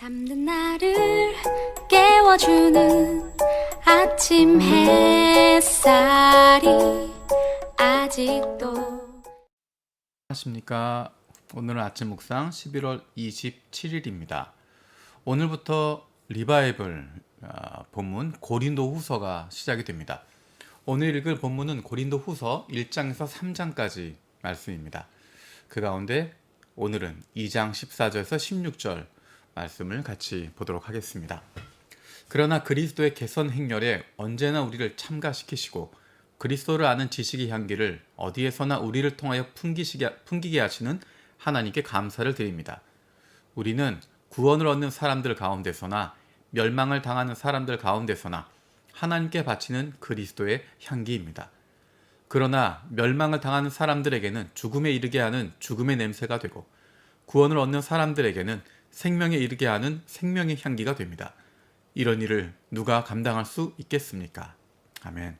잠든 나를 깨워주는 아침 햇살이 아직도 안녕하십니까. 오늘은 아침 묵상 11월 27일입니다. 오늘부터 리바이블 아, 본문 고린도 후서가 시작이 됩니다. 오늘 읽을 본문은 고린도 후서 1장에서 3장까지 말씀입니다. 그 가운데 오늘은 2장 14절에서 16절 말씀을 같이 보도록 하겠습니다. 그러나 그리스도의 개선 행렬에 언제나 우리를 참가시키시고 그리스도를 아는 지식의 향기를 어디에서나 우리를 통하여 풍기시게, 풍기게 하시는 하나님께 감사를 드립니다. 우리는 구원을 얻는 사람들 가운데서나 멸망을 당하는 사람들 가운데서나 하나님께 바치는 그리스도의 향기입니다. 그러나 멸망을 당하는 사람들에게는 죽음에 이르게 하는 죽음의 냄새가 되고 구원을 얻는 사람들에게는 생명에 이르게 하는 생명의 향기가 됩니다. 이런 일을 누가 감당할 수 있겠습니까? 아멘.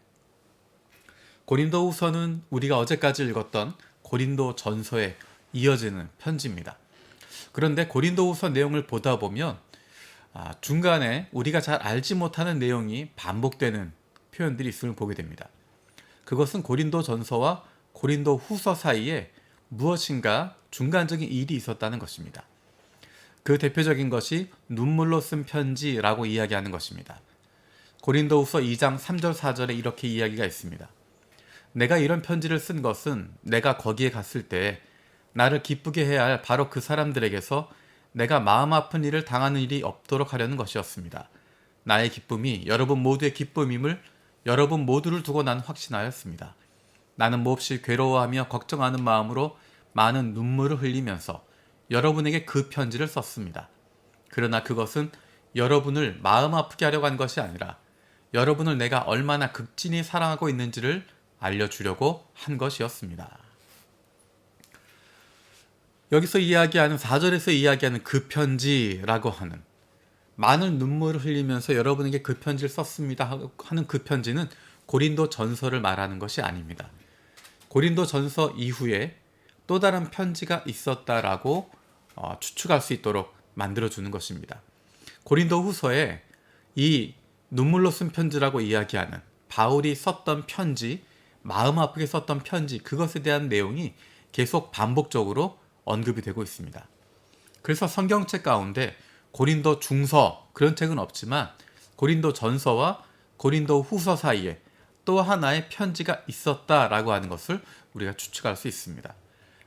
고린도 후서는 우리가 어제까지 읽었던 고린도 전서에 이어지는 편지입니다. 그런데 고린도 후서 내용을 보다 보면 아, 중간에 우리가 잘 알지 못하는 내용이 반복되는 표현들이 있음을 보게 됩니다. 그것은 고린도 전서와 고린도 후서 사이에 무엇인가 중간적인 일이 있었다는 것입니다. 그 대표적인 것이 눈물로 쓴 편지라고 이야기하는 것입니다. 고린도 후서 2장 3절 4절에 이렇게 이야기가 있습니다. 내가 이런 편지를 쓴 것은 내가 거기에 갔을 때 나를 기쁘게 해야 할 바로 그 사람들에게서 내가 마음 아픈 일을 당하는 일이 없도록 하려는 것이었습니다. 나의 기쁨이 여러분 모두의 기쁨임을 여러분 모두를 두고 난 확신하였습니다. 나는 몹시 괴로워하며 걱정하는 마음으로 많은 눈물을 흘리면서 여러분에게 그 편지를 썼습니다. 그러나 그것은 여러분을 마음 아프게 하려고 한 것이 아니라 여러분을 내가 얼마나 극진히 사랑하고 있는지를 알려주려고 한 것이었습니다. 여기서 이야기하는 4절에서 이야기하는 그 편지라고 하는 많은 눈물을 흘리면서 여러분에게 그 편지를 썼습니다 하는 그 편지는 고린도 전서를 말하는 것이 아닙니다. 고린도 전서 이후에 또 다른 편지가 있었다라고 어, 추측할 수 있도록 만들어주는 것입니다. 고린도 후서에 이 눈물로 쓴 편지라고 이야기하는 바울이 썼던 편지, 마음 아프게 썼던 편지, 그것에 대한 내용이 계속 반복적으로 언급이 되고 있습니다. 그래서 성경책 가운데 고린도 중서 그런 책은 없지만 고린도 전서와 고린도 후서 사이에 또 하나의 편지가 있었다라고 하는 것을 우리가 추측할 수 있습니다.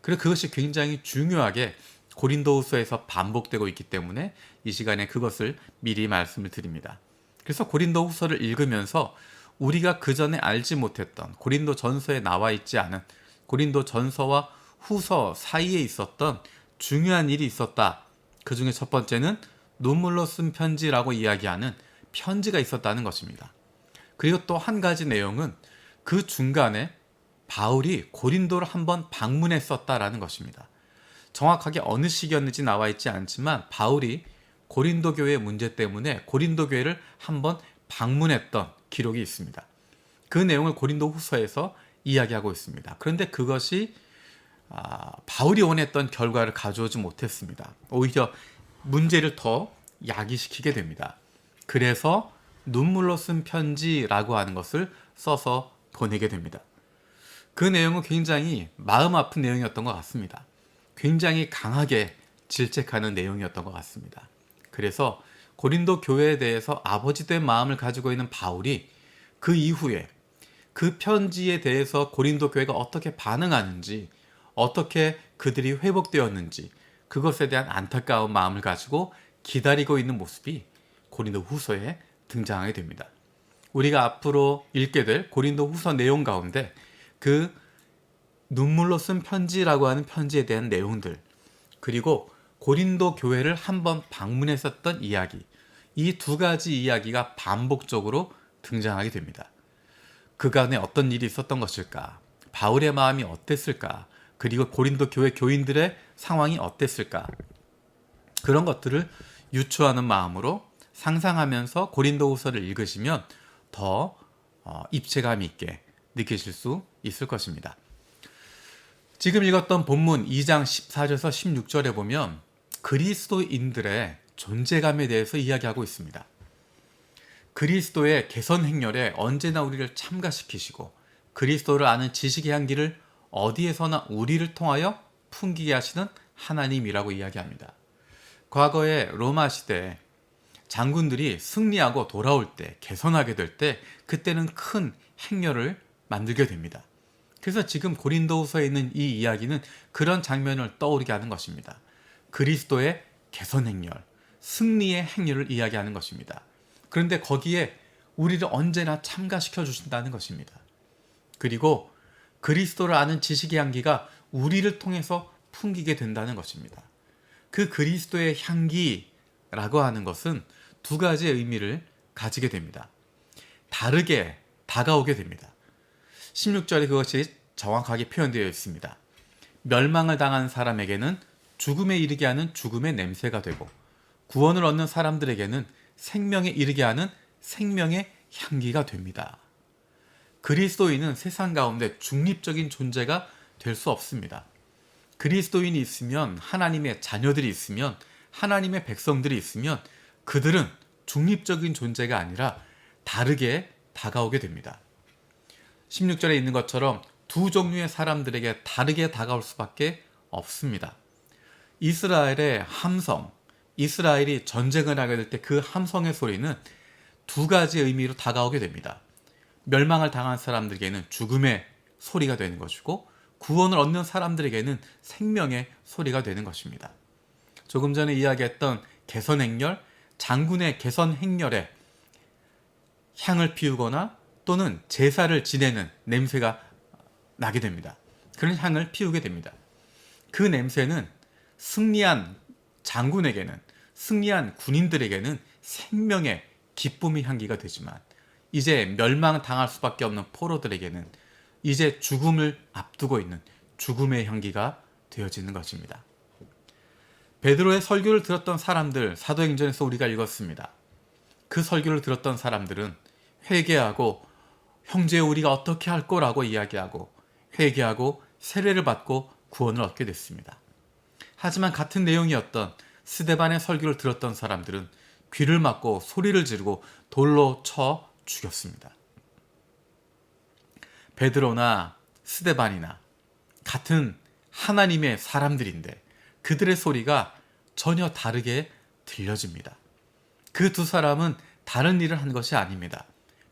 그리고 그것이 굉장히 중요하게 고린도후서에서 반복되고 있기 때문에 이 시간에 그것을 미리 말씀을 드립니다. 그래서 고린도후서를 읽으면서 우리가 그 전에 알지 못했던 고린도 전서에 나와 있지 않은 고린도 전서와 후서 사이에 있었던 중요한 일이 있었다. 그 중에 첫 번째는 눈물로 쓴 편지라고 이야기하는 편지가 있었다는 것입니다. 그리고 또 한 가지 내용은 그 중간에 바울이 고린도를 한번 방문했었다라는 것입니다. 정확하게 어느 시기였는지 나와 있지 않지만 바울이 고린도 교회 문제 때문에 고린도 교회를 한번 방문했던 기록이 있습니다. 그 내용을 고린도 후서에서 이야기하고 있습니다. 그런데 그것이 아, 바울이 원했던 결과를 가져오지 못했습니다. 오히려 문제를 더 야기시키게 됩니다. 그래서 눈물로 쓴 편지라고 하는 것을 써서 보내게 됩니다. 그 내용은 굉장히 마음 아픈 내용이었던 것 같습니다. 굉장히 강하게 질책하는 내용이었던 것 같습니다. 그래서 고린도 교회에 대해서 아버지 된 마음을 가지고 있는 바울이 그 이후에 그 편지에 대해서 고린도 교회가 어떻게 반응하는지, 어떻게 그들이 회복되었는지, 그것에 대한 안타까운 마음을 가지고 기다리고 있는 모습이 고린도 후서에 등장하게 됩니다. 우리가 앞으로 읽게 될 고린도 후서 내용 가운데 그 눈물로 쓴 편지라고 하는 편지에 대한 내용들, 그리고 고린도 교회를 한번 방문했었던 이야기, 이 두 가지 이야기가 반복적으로 등장하게 됩니다. 그간에 어떤 일이 있었던 것일까? 바울의 마음이 어땠을까? 그리고 고린도 교회 교인들의 상황이 어땠을까? 그런 것들을 유추하는 마음으로 상상하면서 고린도후서를 읽으시면 더 어, 입체감 있게 느끼실 수 있을 것입니다. 지금 읽었던 본문 2장 14절에서 16절에 보면 그리스도인들의 존재감에 대해서 이야기하고 있습니다. 그리스도의 개선 행렬에 언제나 우리를 참가시키시고 그리스도를 아는 지식의 향기를 어디에서나 우리를 통하여 풍기게 하시는 하나님이라고 이야기합니다. 과거에 로마 시대에 장군들이 승리하고 돌아올 때, 개선하게 될 때, 그때는 큰 행렬을 만들게 됩니다. 그래서 지금 고린도후서에 있는 이 이야기는 그런 장면을 떠오르게 하는 것입니다. 그리스도의 개선 행렬, 승리의 행렬을 이야기하는 것입니다. 그런데 거기에 우리를 언제나 참가시켜 주신다는 것입니다. 그리고 그리스도를 아는 지식의 향기가 우리를 통해서 풍기게 된다는 것입니다. 그 그리스도의 향기라고 하는 것은 두 가지의 의미를 가지게 됩니다. 다르게 다가오게 됩니다. 16절에 그것이 정확하게 표현되어 있습니다. 멸망을 당한 사람에게는 죽음에 이르게 하는 죽음의 냄새가 되고 구원을 얻는 사람들에게는 생명에 이르게 하는 생명의 향기가 됩니다. 그리스도인은 세상 가운데 중립적인 존재가 될 수 없습니다. 그리스도인이 있으면 하나님의 자녀들이 있으면 하나님의 백성들이 있으면 그들은 중립적인 존재가 아니라 다르게 다가오게 됩니다. 16절에 있는 것처럼 두 종류의 사람들에게 다르게 다가올 수밖에 없습니다. 이스라엘의 함성, 이스라엘이 전쟁을 하게 될 때 그 함성의 소리는 두 가지 의미로 다가오게 됩니다. 멸망을 당한 사람들에게는 죽음의 소리가 되는 것이고 구원을 얻는 사람들에게는 생명의 소리가 되는 것입니다. 조금 전에 이야기했던 개선 행렬, 장군의 개선 행렬에 향을 피우거나 또는 제사를 지내는 냄새가 나게 됩니다. 그런 향을 피우게 됩니다. 그 냄새는 승리한 장군에게는 승리한 군인들에게는 생명의 기쁨의 향기가 되지만 이제 멸망당할 수밖에 없는 포로들에게는 이제 죽음을 앞두고 있는 죽음의 향기가 되어지는 것입니다. 베드로의 설교를 들었던 사람들 사도행전에서 우리가 읽었습니다. 그 설교를 들었던 사람들은 회개하고 형제 우리가 어떻게 할 거라고 이야기하고 회개하고 세례를 받고 구원을 얻게 됐습니다. 하지만 같은 내용이었던 스데반의 설교를 들었던 사람들은 귀를 막고 소리를 지르고 돌로 쳐 죽였습니다. 베드로나 스데반이나 같은 하나님의 사람들인데 그들의 소리가 전혀 다르게 들려집니다. 그 두 사람은 다른 일을 한 것이 아닙니다.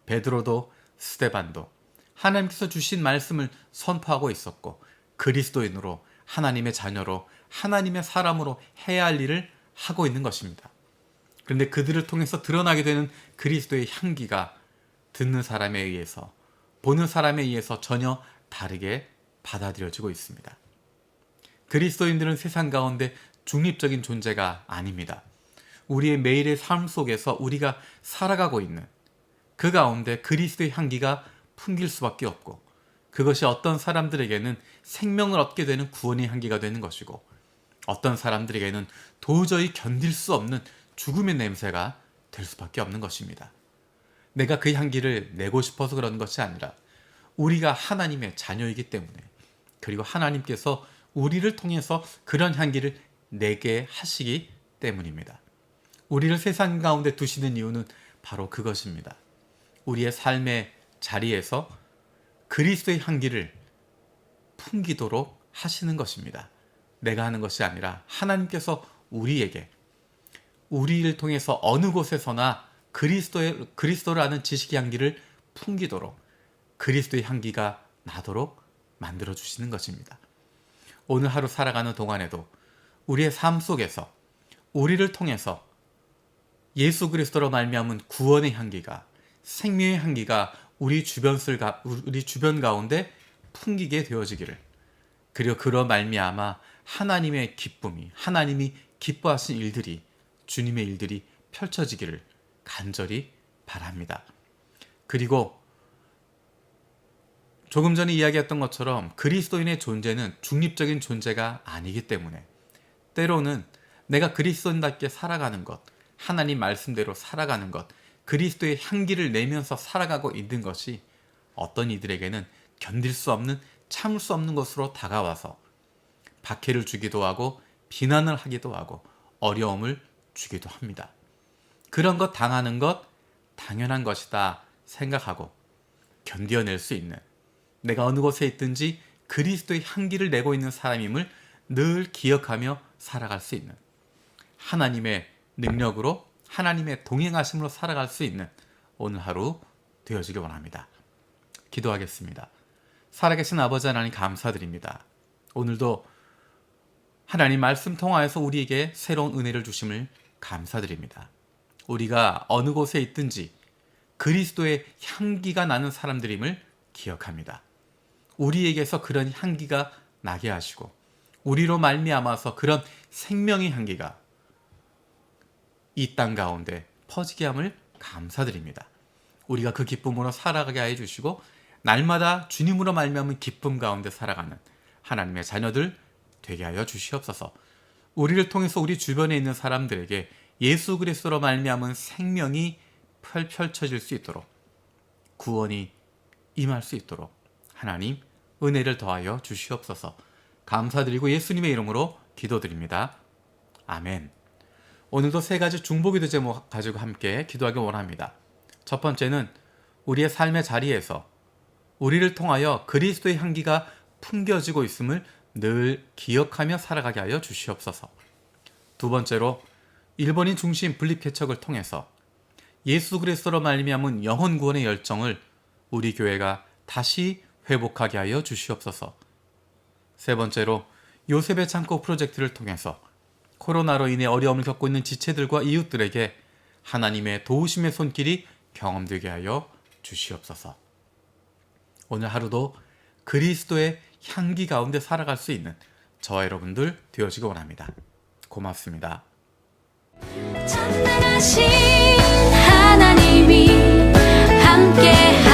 베드로도 스데반도 하나님께서 주신 말씀을 선포하고 있었고 그리스도인으로 하나님의 자녀로 하나님의 사람으로 해야 할 일을 하고 있는 것입니다. 그런데 그들을 통해서 드러나게 되는 그리스도의 향기가 듣는 사람에 의해서 보는 사람에 의해서 전혀 다르게 받아들여지고 있습니다. 그리스도인들은 세상 가운데 중립적인 존재가 아닙니다. 우리의 매일의 삶 속에서 우리가 살아가고 있는 그 가운데 그리스도의 향기가 풍길 수밖에 없고 그것이 어떤 사람들에게는 생명을 얻게 되는 구원의 향기가 되는 것이고 어떤 사람들에게는 도저히 견딜 수 없는 죽음의 냄새가 될 수밖에 없는 것입니다. 내가 그 향기를 내고 싶어서 그런 것이 아니라 우리가 하나님의 자녀이기 때문에 그리고 하나님께서 우리를 통해서 그런 향기를 내게 하시기 때문입니다. 우리를 세상 가운데 두시는 이유는 바로 그것입니다. 우리의 삶의 자리에서 그리스도의 향기를 풍기도록 하시는 것입니다. 내가 하는 것이 아니라 하나님께서 우리에게 우리를 통해서 어느 곳에서나 그리스도의 그리스도를 아는 지식의 향기를 풍기도록 그리스도의 향기가 나도록 만들어 주시는 것입니다. 오늘 하루 살아가는 동안에도 우리의 삶 속에서 우리를 통해서 예수 그리스도로 말미암은 구원의 향기가 생명의 향기가 우리 주변 쓸가 우리 주변 가운데 풍기게 되어지기를 그리고 그러 말미암아 하나님의 기쁨이 하나님이 기뻐하신 일들이 주님의 일들이 펼쳐지기를 간절히 바랍니다. 그리고 조금 전에 이야기했던 것처럼 그리스도인의 존재는 중립적인 존재가 아니기 때문에 때로는 내가 그리스도인답게 살아가는 것, 하나님 말씀대로 살아가는 것, 그리스도의 향기를 내면서 살아가고 있는 것이 어떤 이들에게는 견딜 수 없는 참을 수 없는 것으로 다가와서 박해를 주기도 하고 비난을 하기도 하고 어려움을 주기도 합니다. 그런 것 당하는 것 당연한 것이다 생각하고 견뎌낼 수 있는 내가 어느 곳에 있든지 그리스도의 향기를 내고 있는 사람임을 늘 기억하며 살아갈 수 있는 하나님의 능력으로 하나님의 동행하심으로 살아갈 수 있는 오늘 하루 되어지길 원합니다. 기도하겠습니다. 살아계신 아버지 하나님 감사드립니다. 오늘도 하나님 말씀 통하여서 우리에게 새로운 은혜를 주심을 감사드립니다. 우리가 어느 곳에 있든지 그리스도의 향기가 나는 사람들임을 기억합니다. 우리에게서 그런 향기가 나게 하시고 우리로 말미암아서 그런 생명의 향기가 이 땅 가운데 퍼지게 함을 감사드립니다. 우리가 그 기쁨으로 살아가게 해 주시고 날마다 주님으로 말미암은 기쁨 가운데 살아가는 하나님의 자녀들 되게 하여 주시옵소서. 우리를 통해서 우리 주변에 있는 사람들에게 예수 그리스도로 말미암은 생명이 펼- 펼쳐질 수 있도록 구원이 임할 수 있도록 하나님 은혜를 더하여 주시옵소서. 감사드리고 예수님의 이름으로 기도드립니다. 아멘. 오늘도 세 가지 중보기도 제목 가지고 함께 기도하길 원합니다. 첫 번째는 우리의 삶의 자리에서 우리를 통하여 그리스도의 향기가 풍겨지고 있음을 늘 기억하며 살아가게 하여 주시옵소서. 두 번째로 일본인 중심 분립 개척을 통해서 예수 그리스도로 말미암은 영혼 구원의 열정을 우리 교회가 다시 회복하게 하여 주시옵소서. 세 번째로 요셉의 창고 프로젝트를 통해서 코로나로 인해 어려움을 겪고 있는 지체들과 이웃들에게 하나님의 도우심의 손길이 경험되게 하여 주시옵소서. 오늘 하루도 그리스도의 향기 가운데 살아갈 수 있는 저 여러분들 되어지기 원합니다. 고맙습니다. 전능하신 하나님이 함께